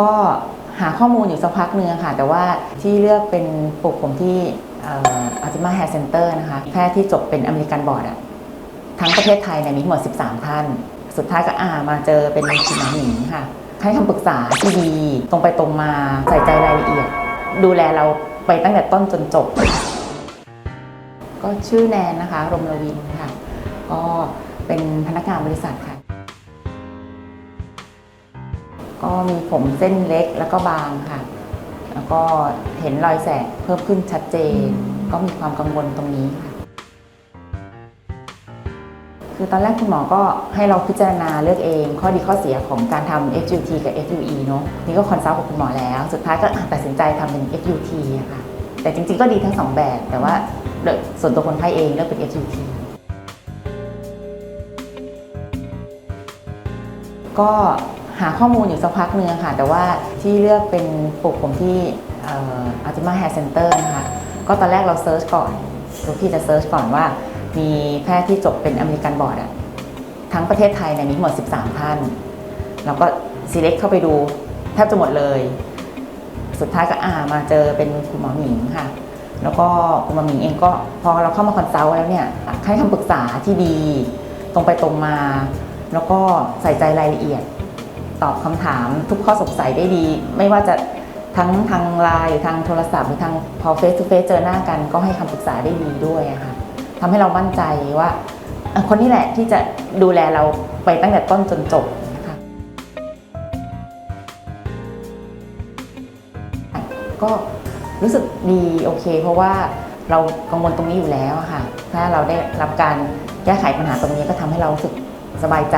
ก็หาข้อมูลอยู่สักพักนึงค่ะ แต่ว่าที่เลือกเป็นปลูกผมที่อัลติมาแฮร์เซ็นเตอร์นะคะแพทย์ที่จบเป็นอเมริกันบอร์ดอะทั้งประเทศไทยเนี่ยมีทั้งหมด 13 ท่าน สุดท้ายก็อ่ามาเจอเป็นคุณหมอหนิงค่ะ ให้คำปรึกษาที่ดี ตรงไปตรงมาใส่ใจรายละเอียด ดูแลเราไปตั้งแต่ต้นจนจบ ก็ชื่อแนนนะคะ รมรวินค่ะ ก็เป็นพนักงานบริษัทค่ะ ก็มีผมเส้นเล็กแล้วก็บางค่ะ แล้วก็เห็นรอยแสกเพิ่มขึ้นชัดเจน ก็มีความกังวลตรงนี้ค่ะ คือตอนแรกคุณหมอก็ให้เราพิจารณาเลือกเอง ข้อดีข้อเสียของการทำ FUT กับ FUE เนอะนี่ก็คอนซัลท์กับคุณหมอแล้ว สุดท้ายก็อะตัดสินใจทำเป็น FUT อะค่ะ แต่จริงๆก็ดีทั้งสองแบบ แต่ว่าโดยส่วนตัวคนไข้เองเลือกเป็น FUT ก็ หาข้อมูลอยู่สักพักนึงค่ะ แต่ว่าที่เลือกเป็นปลูกผมที่อัลติมาแฮร์เซ็นเตอร์นะคะ ก็ตอนแรกเราเซิร์ชก่อนตัวพี่จะเซิร์ชก่อนว่า มีแพทย์ที่จบเป็นอเมริกันบอร์ดอะทั้งประเทศไทยเนี่ยมีทั้งหมด 13 ท่านเราก็ select เข้าไปดูแทบจะหมดเลย สุดท้ายก็อ่ามาเจอเป็นคุณหมอหมิงค่ะ แล้วก็คุณหมอหมิงเองก็พอเราเข้ามาคอนซัลท์แล้วเนี่ยให้คำปรึกษาที่ดี ตรงไปตรงมา แล้วก็ใส่ใจรายละเอียด ตอบคำถามทุกข้อสงสัยได้ดี ไม่ว่าจะทั้งทางไลน์หรือทางโทรศัพท์หรือทางพอเฟซทูเฟซเจอหน้ากันก็ให้คำปรึกษาได้ดีด้วยค่ะทำให้เรามั่นใจว่า คนนี้แหละที่จะดูแลเราไปตั้งแต่ต้นจนจบนะคะก็รู้สึกดีโอเค เพราะว่าเรากังวลตรงนี้อยู่แล้วค่ะ ถ้าเราได้รับการแก้ไขปัญหาตรงนี้ก็ทำให้เรารู้สึกสบายใจ